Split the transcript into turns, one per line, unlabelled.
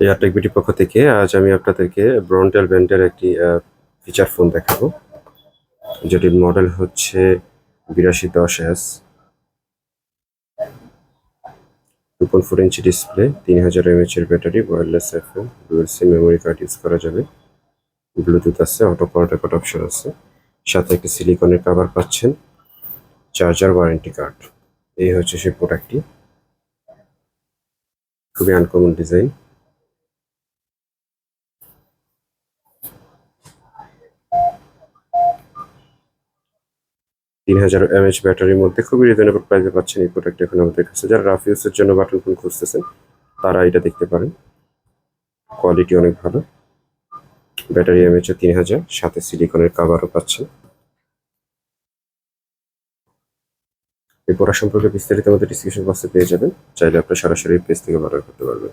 এয়ারটেক বিটির পক্ষ থেকে আজ আমি আপনাদেরকে ব্রন্টেল ব্যান্ডের একটি ফিচার ফোন দেখাবো। যেটির মডেল হচ্ছে বিরাশি দশ এস টু পয়েন্ট ফোর ইঞ্চি ডিসপ্লে তিন হাজার এমএচ এর battery wireless FM dual SIM memory card use করা যাবে। ব্লুটুথ আছে অটো পাওয়ার রেকর্ড অপশন আছে। সাথে একটি সিলিকনের কভার পাচ্ছেন চার্জার ওয়ারেন্টি কার্ড এই হচ্ছে সেই প্রোডাক্টটি খুবই আনকমন ডিজাইন তিন হাজার এমএচ ব্যাটারির মধ্যে খুবই রিজনেবল প্রাইসে পাচ্ছেন এই প্রোডাক্ট এখন আমাদের কাছে। যারা রাফ ইউজের জন্য বাটন ফোন খুঁজতেছেন, তারা এটা দেখতে পারেন। কোয়ালিটি অনেক ভালো। ব্যাটারি এমএচ তিন হাজার সাথে সিলিকনের কাভারও পাচ্ছেন। এই পড়া সম্পর্কে বিস্তারিত আমাদের ডিসক্রিপশন বক্সে পেয়ে যাবেন। চাইলে আপনি সরাসরি পেজ থেকে অর্ডার করতে পারবেন।